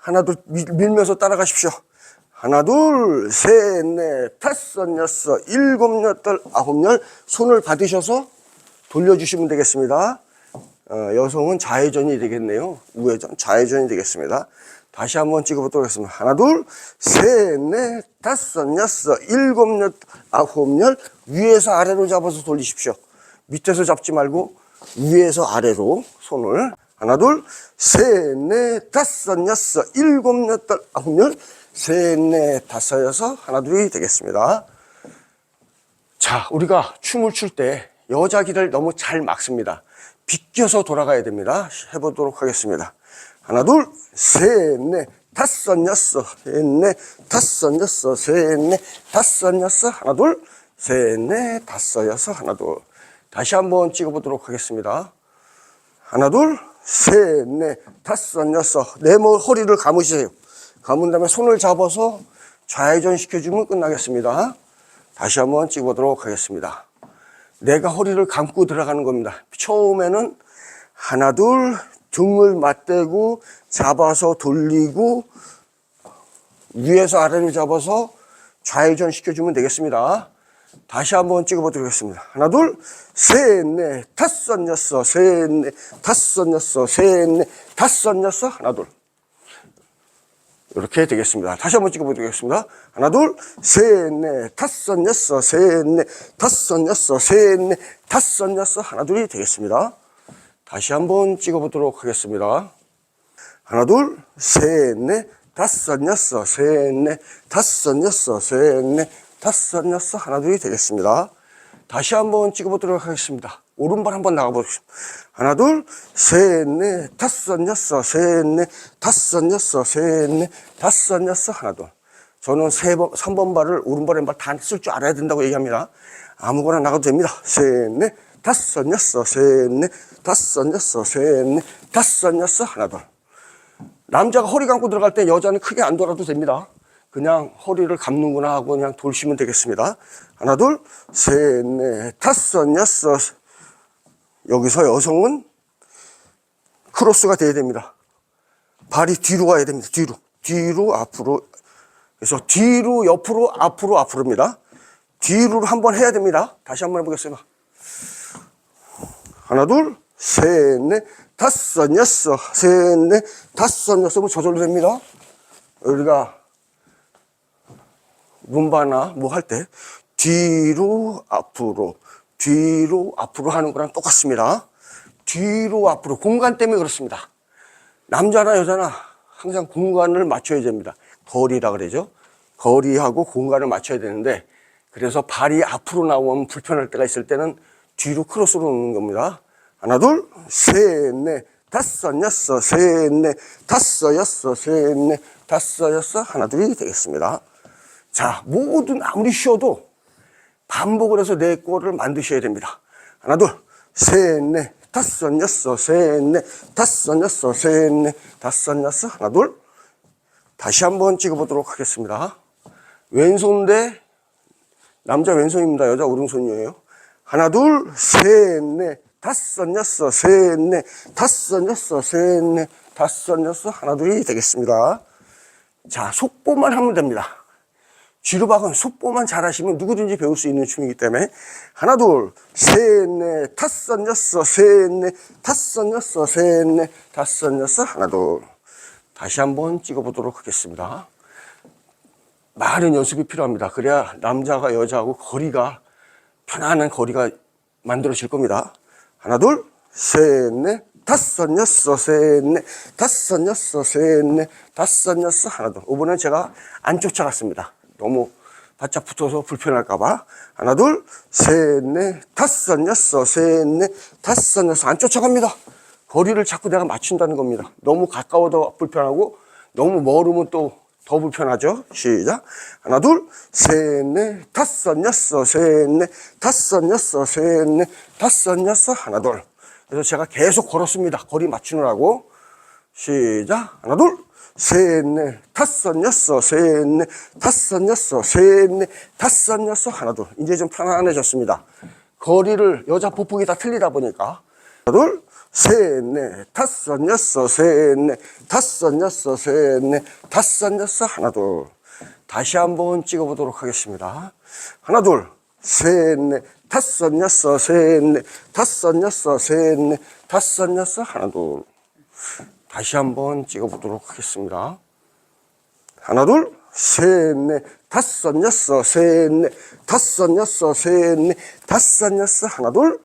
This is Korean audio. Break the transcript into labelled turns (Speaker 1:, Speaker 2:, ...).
Speaker 1: 하나, 둘, 밀- 밀면서 따라가십시오. 하나, 둘, 셋, 넷, 다섯, 여섯, 일곱, 여덟, 아홉, 열. 손을 받으셔서 돌려주시면 되겠습니다. 어, 여성은 좌회전이 되겠네요. 우회전, 좌회전이 되겠습니다. 다시 한번 찍어보도록 하겠습니다. 하나, 둘, 셋, 넷, 다섯, 여섯, 일곱, 여덟, 아홉, 열. 위에서 아래로 잡아서 돌리십시오. 밑에서 잡지 말고 위에서 아래로 손을. 하나, 둘, 셋, 넷, 다섯, 여섯, 일곱, 여덟, 아홉, 열. 셋, 넷, 다섯, 여섯, 하나, 둘이 되겠습니다. 자, 우리가 춤을 출 때 여자 길을 너무 잘 막습니다. 비껴서 돌아가야 됩니다. 해보도록 하겠습니다. 하나, 둘, 셋, 넷, 다섯, 여섯, 셋, 넷, 다섯, 여섯, 셋, 넷, 다섯, 여섯, 하나, 둘, 셋, 넷, 다섯, 여섯, 하나, 둘. 다시 한번 찍어보도록 하겠습니다. 하나, 둘, 셋, 넷, 다섯, 여섯. 내 머- 허리를 감으세요. 감은 다음에 손을 잡아서 좌회전 시켜주면 끝나겠습니다. 다시 한번 찍어보도록 하겠습니다. 내가 허리를 감고 들어가는 겁니다. 처음에는 하나, 둘, 등을 맞대고 잡아서 돌리고 위에서 아래로 잡아서 좌회전 시켜주면 되겠습니다. 다시 한번 찍어보도록 하겠습니다. 하나, 둘, 셋, 넷, 다섯, 여섯, 셋, 넷, 다섯, 여섯, 셋, 넷, 다섯, 여섯, 하나, 둘. 이렇게 되겠습니다. 다시 한번 찍어보도록 하겠습니다. 하나, 둘, 셋, 넷, 다섯, 여섯, 셋, 넷, 다섯, 여섯, 셋, 넷, 다섯, 여섯, 하나, 둘이 되겠습니다. 다시 한번 찍어보도록 하겠습니다. 하나, 둘, 셋, 넷, 다섯, 여섯, 셋, 넷, 다섯, 여섯, 셋, 넷, 다섯, 여섯, 하나, 둘이 되겠습니다. 다시 한번 찍어보도록 하겠습니다. 오른발 한번 나가보겠습니다. 하나, 둘, 셋, 넷, 다섯, 여섯, 셋, 넷, 다섯, 여섯, 셋, 넷, 다섯, 여섯, 하나, 둘. 저는 세 번, 3번 발을 오른발, 왼발 다 쓸 줄 알아야 된다고 얘기합니다. 아무거나 나가도 됩니다. 셋, 넷, 다섯, 여섯, 셋, 넷, 다섯, 여섯, 셋, 넷, 다섯, 여섯, 하나, 둘. 남자가 허리 감고 들어갈 때 여자는 크게 안 돌아도 됩니다. 그냥 허리를 감는구나 하고 그냥 돌시면 되겠습니다. 하나, 둘, 셋, 넷, 다섯, 여섯. 여기서 여성은 크로스가 돼야 됩니다. 발이 뒤로 가야 됩니다. 뒤로. 뒤로, 앞으로. 그래서 뒤로, 옆으로, 앞으로, 앞으로입니다. 뒤로 한번 해야 됩니다. 다시 한번 해보겠습니다. 하나, 둘, 셋, 넷, 다섯, 여섯, 셋, 넷, 다섯, 여섯은 저절로 됩니다. 우리가 룸바나 뭐 할 때 뒤로, 앞으로, 뒤로, 앞으로 하는 거랑 똑같습니다. 뒤로, 앞으로. 공간 때문에 그렇습니다. 남자나 여자나 항상 공간을 맞춰야 됩니다. 거리라 그러죠. 거리하고 공간을 맞춰야 되는데 그래서 발이 앞으로 나오면 불편할 때가 있을 때는 뒤로 크로스로 놓는 겁니다. 하나, 둘, 셋, 넷, 다섯, 여섯, 셋, 넷, 다섯, 여섯, 셋, 넷, 다섯, 여섯, 하나, 둘이 되겠습니다. 자, 모든 아무리 쉬어도 반복을 해서 내 거를 만드셔야 됩니다. 하나, 둘, 셋, 넷, 다섯, 여섯, 셋, 넷, 다섯, 여섯, 셋, 넷, 다섯, 여섯, 하나, 둘. 다시 한번 찍어보도록 하겠습니다. 왼손 대 남자 왼손입니다. 여자 오른손이에요. 하나, 둘, 셋, 넷, 다섯, 여섯, 셋, 넷, 다섯, 여섯, 셋, 넷, 다섯, 여섯, 하나, 둘이 되겠습니다. 자, 속보만 하면 됩니다. 쥐로박은 속보만 잘하시면 누구든지 배울 수 있는 춤이기 때문에 하나 둘셋넷 다섯 여섯 셋넷 다섯 여섯 셋넷 다섯 여섯 하나 둘 다시 한번 찍어보도록 하겠습니다. 많은 연습이 필요합니다. 그래야 남자가 여자하고 거리가 편안한 거리가 만들어질 겁니다. 하나 둘셋넷 다섯 여섯 셋넷 다섯 여섯 셋넷 다섯 여섯 하나 둘 이번엔 제가 안 쫓아갔습니다. 너무 바짝 붙어서 불편할까봐 하나 둘셋넷 다섯 여섯 셋넷 다섯 여섯 안 쫓아갑니다. 거리를 자꾸 내가 맞춘다는 겁니다. 너무 가까워도 불편하고 너무 멀으면 또 더 불편하죠. 시작. 하나, 둘, 셋, 넷, 다섯, 여섯, 셋, 넷, 다섯, 여섯, 셋, 넷, 다섯, 여섯, 하나, 둘. 그래서 제가 계속 걸었습니다. 거리 맞추느라고. 시작. 하나, 둘, 셋, 넷, 다섯, 여섯, 셋, 넷, 다섯, 여섯, 셋, 넷, 다섯, 여섯, 하나, 둘. 이제 좀 편안해졌습니다. 거리를 여자 보폭이 다 틀리다 보니까. 하나, 둘, 셋, 넷, 다섯, 여섯, 셋, 넷, 다섯, 여섯, 셋, 넷, 다섯, 여섯, 하나, 둘. 다시 한번 찍어보도록 하겠습니다. 하나, 둘, 셋, 넷, 다섯, 여섯, 셋, 넷, 다섯, 여섯, 셋, 넷, 다섯, 여섯, 하나, 둘. 다시 한번 찍어보도록 하겠습니다. 하나, 둘, 셋, 넷, 다섯, 여섯, 셋, 넷, 다섯, 여섯, 셋, 넷, 다섯, 여섯, 하나, 둘.